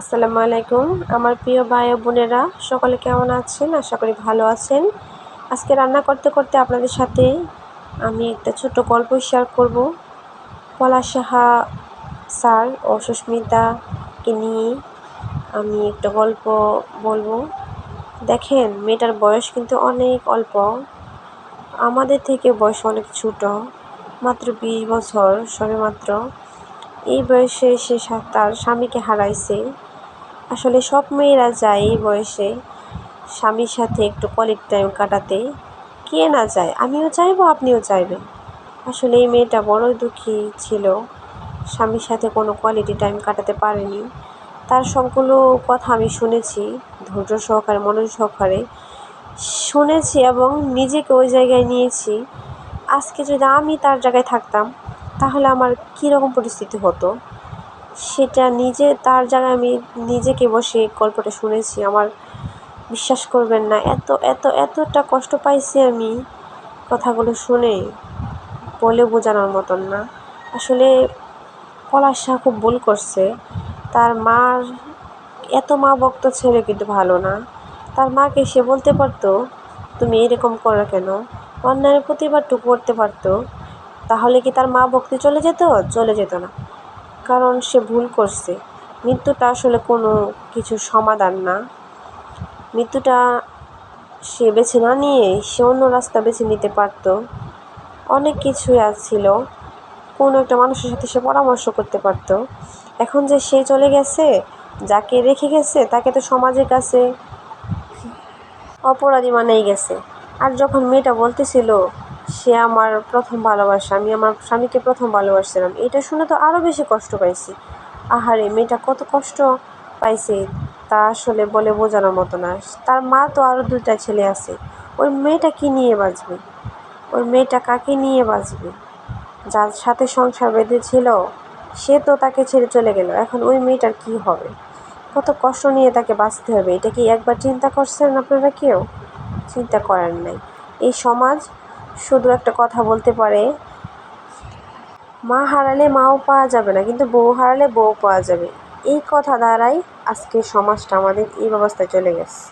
আসসালামু আলাইকুম। আমার প্রিয় ভাই ও বোনেরা, সকলে কেমন আছেন? আশা করি ভালো আছেন। আজকে রান্না করতে করতে আপনাদের সাথে আমি একটা ছোট গল্প শেয়ার করব। পলা সাহা স্যার ও সুস্মিতাকে নিয়ে আমি একটা গল্প বলব। দেখেন, মেয়েটার বয়স কিন্তু অনেক অল্প। আমাদের থেকে বয়স অনেক ছোট, মাত্র বিশ বছর, সবে মাত্র। এই বয়সে সে তার স্বামীকে হারাইছে। আসলে সব মেয়েরা যায় এই বয়সে স্বামীর সাথে একটু কোয়ালিটি টাইম কাটাতে। কে না যায়? আমিও চাইব, আপনিও চাইবেন। আসলে এই মেয়েটা বড়ই দুঃখী ছিল। স্বামীর সাথে কোনো কোয়ালিটি টাইম কাটাতে পারেনি। তার সবগুলো কথা আমি শুনেছি, ধৈর্য সহকারে, মনোযোগ সহকারে শুনেছি এবং নিজেকে ওই জায়গায় নিয়েছি। আজকে যদি আমি তার জায়গায় থাকতাম, তাহলে আমার কীরকম পরিস্থিতি হতো? সেটা নিজে, তার জায়গায় আমি নিজেকে বসে গল্পটা শুনেছি। আমার বিশ্বাস করবেন না, এত এত, এতটা কষ্ট পাইছি আমি কথাগুলো শুনে, বলে বোঝানোর মতন না। আসলে পলাশ খুব ভুল করছে। তার মার, এত মা ভক্ত ছেলে কিন্তু ভালো না। তার মাকে সে বলতে পারতো, তুমি এরকম করো কেন? অন্যায়ের প্রতিবাদটুকু করতে পারতো। তাহলে কি তার মা ভক্তি চলে যেত? চলে যেত না। কারণ সে ভুল করছে। মৃত্যুটা আসলে কোনো কিছুর সমাধান না। মৃত্যুটা সে বেছে না নিয়ে সে অন্য রাস্তা বেছে নিতে পারত। অনেক কিছুই ছিল। কোনো একটা মানুষের সাথে সে পরামর্শ করতে পারতো। এখন যে সে চলে গেছে, যাকে রেখে গেছে, তাকে তো সমাজের কাছে অপরাধী মানেই গেছে। আর যখন মেয়েটা বলতেছিল সে আমার প্রথম ভালোবাসা, আমি আমার স্বামীকে প্রথম ভালোবাসছিলাম। এটা শুনে তো আরও বেশি কষ্ট পাইছি। আহারে, মেয়েটা কত কষ্ট পাইছে তা আসলে বলে বোঝানোর মতো না। তার মা তো আরও দুটা ছেলে আছে। ওই মেয়েটা কী নিয়ে বাঁচবে? ওই মেয়েটা কাকে নিয়ে বাঁচবে? যার সাথে সংসার বেঁধেছিল, সে তো তাকে ছেড়ে চলে গেল। এখন ওই মেয়েটার কী হবে? কত কষ্ট নিয়ে তাকে বাঁচতে হবে। এটা কি একবার চিন্তা করছেন আপনারা কেউ? চিন্তা করেন নাই। এই সমাজ শুধু একটা কথা বলতে পারে। মা হারালে মাও পাওয়া যাবে না, কিন্তু বউ হারালে বউ পাওয়া যাবে। এই কথা দ্বারাই আজকে সমাজটা আমাদের এই অবস্থায় চলে গেছে।